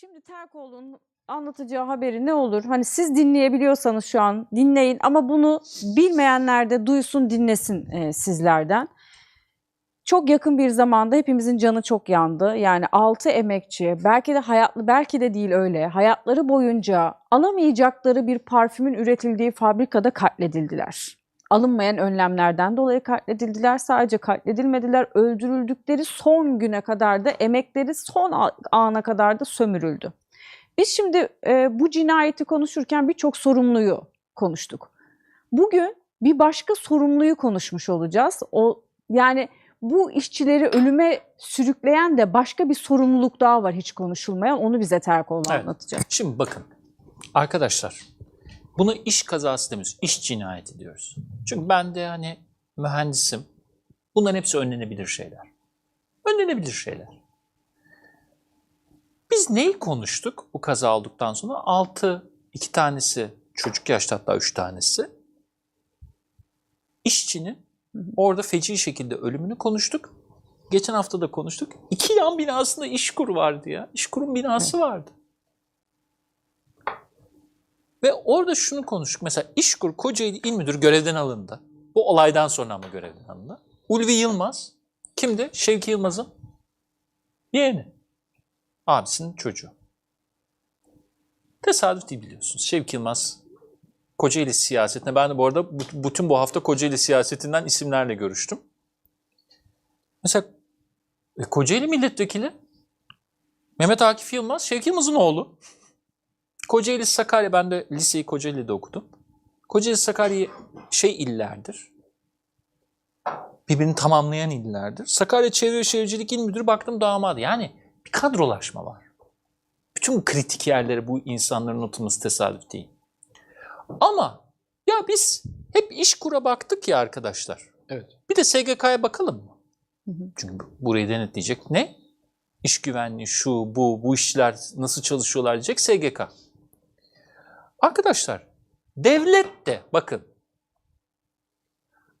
Şimdi Terkoğlu'nun anlatacağı haberi ne olur? Hani siz dinleyebiliyorsanız şu an dinleyin ama bunu bilmeyenler de duysun dinlesin e, sizlerden. Çok yakın bir zamanda hepimizin canı çok yandı. Yani 6 emekçi belki de hayatlı belki de değil öyle. Hayatları boyunca alamayacakları bir parfümün üretildiği fabrikada katledildiler. Alınmayan önlemlerden dolayı katledildiler. Sadece katledilmediler, öldürüldükleri son güne kadar da emekleri son ana kadar da sömürüldü. Biz şimdi e, bu cinayeti konuşurken birçok sorumluyu konuştuk. Bugün bir başka sorumluyu konuşmuş olacağız. O yani bu işçileri ölüme sürükleyen de başka bir sorumluluk daha var hiç konuşulmayan. Onu bize Terkoğlu Evet. anlatacak. Şimdi bakın arkadaşlar bunu iş kazası demiyoruz, iş cinayeti diyoruz. Çünkü ben de hani mühendisim. Bunların hepsi önlenebilir şeyler. Önlenebilir şeyler. Biz neyi konuştuk bu kaza olduktan sonra? Altı, iki tanesi çocuk yaşta hatta üç tanesi. İşçinin orada feci şekilde ölümünü konuştuk. Geçen hafta da konuştuk. İki yan binasında işkur vardı ya. İşkurun binası vardı. Ve orada şunu konuştuk. Mesela İşkur Kocaeli İl Müdürü görevden alındı. Bu olaydan sonra ama görevden alındı. Ulvi Yılmaz kimdi? Şevki Yılmaz'ın yeğeni. Abisinin çocuğu. Tesadüf değil biliyorsunuz. Şevki Yılmaz Kocaeli siyasetine, ben de bu arada bütün bu hafta Kocaeli siyasetinden isimlerle görüştüm. Mesela e, Kocaeli milletvekili Mehmet Akif Yılmaz, Şevki Yılmaz'ın oğlu. Kocaeli, Sakarya, ben de liseyi Kocaeli'de okudum. Kocaeli, Sakarya şey illerdir. Birbirini tamamlayan illerdir. Sakarya Çevre ve Şehircilik İl Müdürü baktım damadı. Yani bir kadrolaşma var. Bütün kritik yerlere bu insanların oturması tesadüf değil. Ama ya biz hep iş kura baktık ya arkadaşlar. Evet. Bir de SGK'ya bakalım mı? Hı hı. Çünkü burayı denetleyecek ne? İş güvenliği, şu, bu, bu işçiler nasıl çalışıyorlar diyecek SGK. Arkadaşlar, devlet de bakın,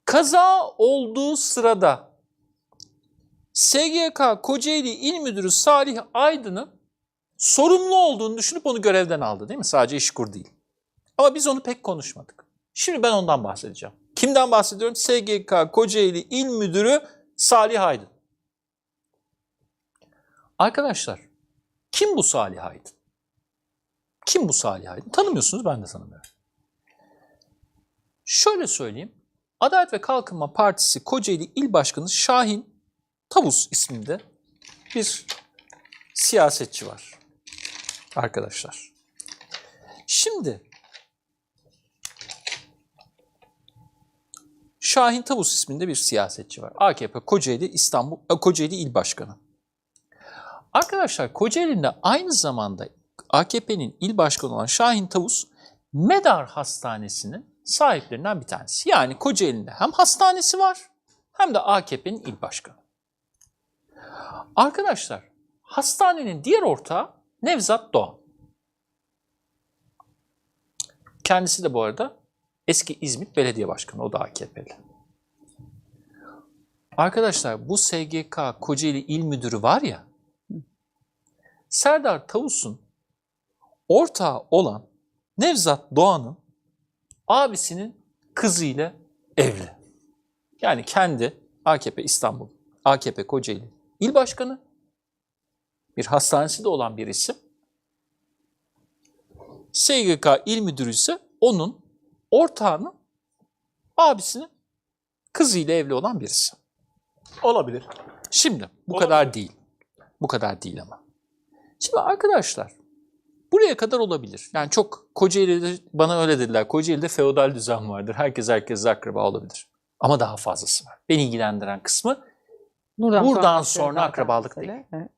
kaza olduğu sırada SGK Kocaeli İl Müdürü Salih Aydın'ın sorumlu olduğunu düşünüp onu görevden aldı değil mi? Sadece işkur değil. Ama biz onu pek konuşmadık. Şimdi ben ondan bahsedeceğim. Kimden bahsediyorum? SGK Kocaeli İl Müdürü Salih Aydın. Arkadaşlar, kim bu Salih Aydın? Kim bu Salih Aydın? Tanımıyorsunuz, ben de tanımıyorum. Şöyle söyleyeyim. Adalet ve Kalkınma Partisi Kocaeli İl Başkanı Şahin Tavus isminde bir siyasetçi var. Arkadaşlar. Şimdi Şahin Tavus isminde bir siyasetçi var. AKP Kocaeli İstanbul Kocaeli İl Başkanı. Arkadaşlar Kocaeli'nde aynı zamanda AKP'nin il başkanı olan Şahin Tavus Medar Hastanesi'nin sahiplerinden bir tanesi. Yani Kocaeli'nde hem hastanesi var hem de AKP'nin il başkanı. Arkadaşlar hastanenin diğer ortağı Nevzat Doğan. Kendisi de bu arada eski İzmit Belediye Başkanı, o da AKP'li. Arkadaşlar bu SGK Kocaeli İl Müdürü var ya, Serdar Tavus'un ortağı olan Nevzat Doğan'ın abisinin kızıyla evli. Yani kendi AKP İstanbul, AKP Kocaeli İl Başkanı, bir hastanesi de olan bir isim. SGK İl Müdürü ise onun ortağının abisinin kızıyla evli olan birisi. Olabilir. Şimdi bu Olabilir. kadar değil. Bu kadar değil ama. Şimdi arkadaşlar buraya kadar olabilir. Yani çok Kocaeli'de bana öyle dediler. Kocaeli'de feodal düzen vardır. Herkes herkes akraba olabilir. Ama daha fazlası var. Beni ilgilendiren kısmı Buradan, Buradan sonra zaten akrabalık mesele. değil. Evet.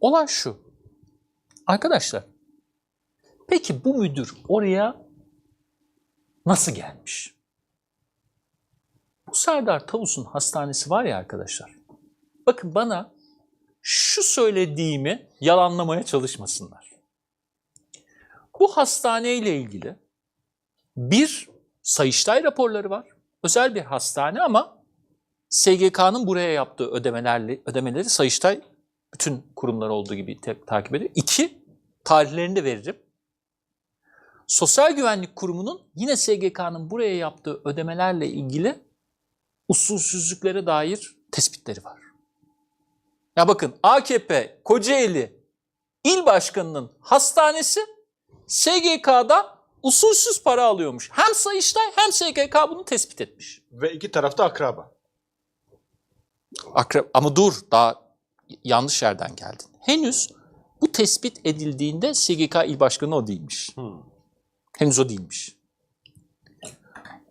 Olay şu. Arkadaşlar, peki bu müdür oraya nasıl gelmiş? Bu Serdar Tavus'un hastanesi var ya arkadaşlar. Bakın bana şu söylediğimi yalanlamaya çalışmasınlar. Bu hastaneyle ilgili bir Sayıştay raporları var. Özel bir hastane ama SGK'nın buraya yaptığı ödemelerle ödemeleri Sayıştay bütün kurumlar olduğu gibi takip ediyor. İki, tarihlerini de veririm. Sosyal Güvenlik Kurumu'nun yine SGK'nın buraya yaptığı ödemelerle ilgili usulsüzlüklere dair tespitleri var. Ya bakın AKP Kocaeli İl Başkanı'nın hastanesi SGK'da usulsüz para alıyormuş. Hem Sayıştay hem SGK bunu tespit etmiş. Ve iki tarafta akraba. Akrep ama dur daha yanlış yerden geldin. Henüz bu tespit edildiğinde SGK il başkanı o değilmiş. Henüz o değilmiş.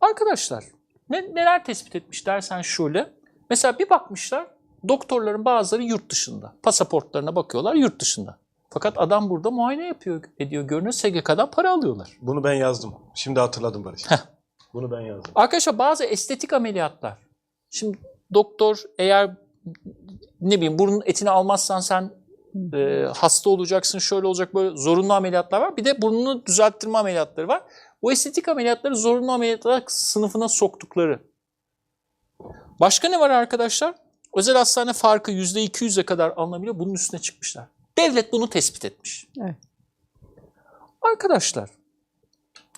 Arkadaşlar ne, neler tespit etmiş dersen şöyle. Mesela bir bakmışlar doktorların bazıları yurt dışında. Pasaportlarına bakıyorlar yurt dışında. Fakat adam burada muayene yapıyor, ediyor. Görünüyor SGK'dan para alıyorlar. Bunu ben yazdım. Şimdi hatırladım Barış. Bunu ben yazdım. Arkadaşlar bazı estetik ameliyatlar. Şimdi doktor eğer ne bileyim burnun etini almazsan sen e, hasta olacaksın, şöyle olacak böyle zorunlu ameliyatlar var. Bir de burnunu düzelttirme ameliyatları var. Bu estetik ameliyatları zorunlu ameliyatlar sınıfına soktukları. Başka ne var arkadaşlar? Özel hastane farkı %200'e kadar alınabiliyor. Bunun üstüne çıkmışlar. Devlet bunu tespit etmiş. Evet. Arkadaşlar,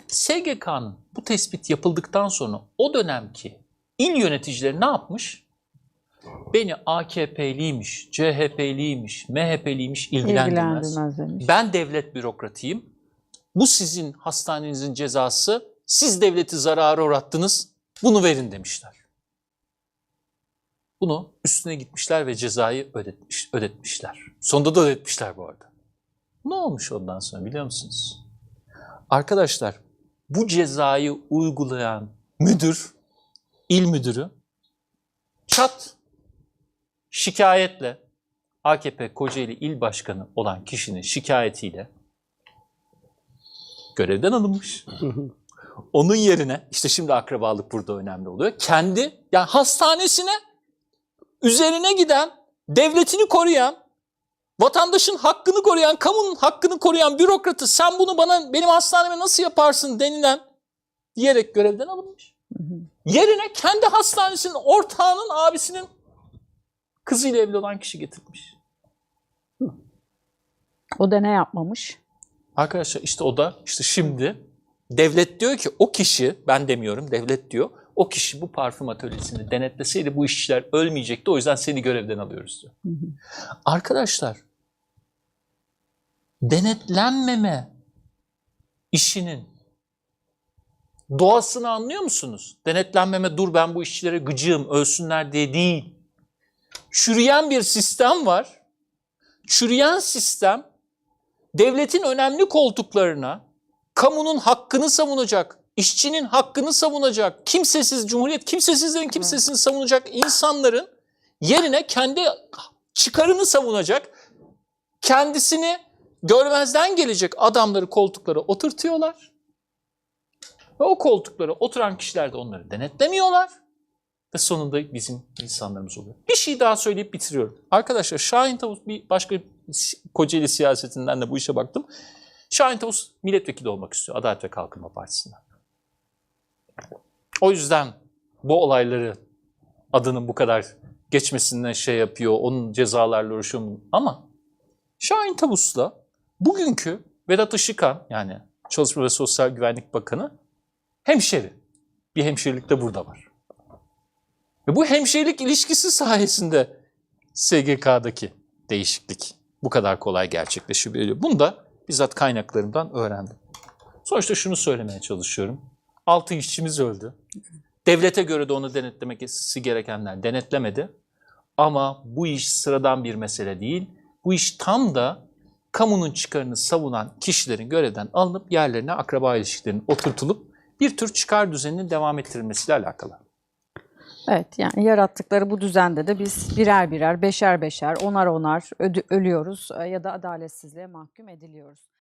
SGK'nın bu tespit yapıldıktan sonra o dönemki il yöneticileri ne yapmış? Beni AKP'liymiş, CHP'liymiş, MHP'liymiş ilgilendirmez. İlgilendirmez demiş. Ben devlet bürokratıyım. Bu sizin hastanenizin cezası. Siz devleti zarara uğrattınız. Bunu verin demişler. Bunu üstüne gitmişler ve cezayı ödetmiş, ödetmişler. Sonunda da ödetmişler bu arada. Ne olmuş ondan sonra biliyor musunuz? Arkadaşlar bu cezayı uygulayan müdür, il müdürü çat şikayetle AKP Kocaeli İl Başkanı olan kişinin şikayetiyle görevden alınmış. Onun yerine işte şimdi akrabalık burada önemli oluyor. Kendi yani hastanesine üzerine giden, devletini koruyan, vatandaşın hakkını koruyan, kamunun hakkını koruyan bürokratı sen bunu bana benim hastaneme nasıl yaparsın denilen diyerek görevden alınmış. Yerine kendi hastanesinin ortağının abisinin kızıyla evli olan kişi getirmiş. O da ne yapmamış? Arkadaşlar işte o da işte şimdi devlet diyor ki o kişi ben demiyorum devlet diyor o kişi bu parfüm atölyesini denetleseydi bu işçiler ölmeyecekti o yüzden seni görevden alıyoruz diyor. Arkadaşlar denetlenmeme işinin doğasını anlıyor musunuz? Denetlenmeme dur ben bu işçilere gıcığım ölsünler diye değil. Çürüyen bir sistem var. Çürüyen sistem devletin önemli koltuklarına kamunun hakkını savunacak, işçinin hakkını savunacak, kimsesiz, cumhuriyet kimsesizlerin kimsesini savunacak insanların yerine kendi çıkarını savunacak, kendisini görmezden gelecek adamları koltuklara oturtuyorlar. Ve o koltuklara oturan kişiler de onları denetlemiyorlar. Ve sonunda bizim insanlarımız oluyor. Bir şey daha söyleyip bitiriyorum. Arkadaşlar Şahin Tavus bir başka Kocaeli siyasetinden de bu işe baktım. Şahin Tavus milletvekili olmak istiyor Adalet ve Kalkınma Partisi'nden. O yüzden bu olayları adının bu kadar geçmesinden şey yapıyor, onun cezalarla uğraşıyor. Ama Şahin Tavus'la bugünkü Vedat Işıkhan yani Çalışma ve Sosyal Güvenlik Bakanı hemşeri. Bir hemşerilik de burada var. Ve bu hemşirelik ilişkisi sayesinde SGK'daki değişiklik bu kadar kolay gerçekleşebiliyor. Bunu da bizzat kaynaklarımdan öğrendim. Sonuçta şunu söylemeye çalışıyorum. Altı işçimiz öldü. Devlete göre de onu denetlemesi gerekenler denetlemedi. Ama bu iş sıradan bir mesele değil. Bu iş tam da kamunun çıkarını savunan kişilerin görevden alınıp yerlerine akraba ilişkilerinin oturtulup bir tür çıkar düzeninin devam ettirilmesiyle alakalı. Evet yani yarattıkları bu düzende de biz birer birer, beşer beşer, onar onar ölüyoruz e, ya da adaletsizliğe mahkum ediliyoruz.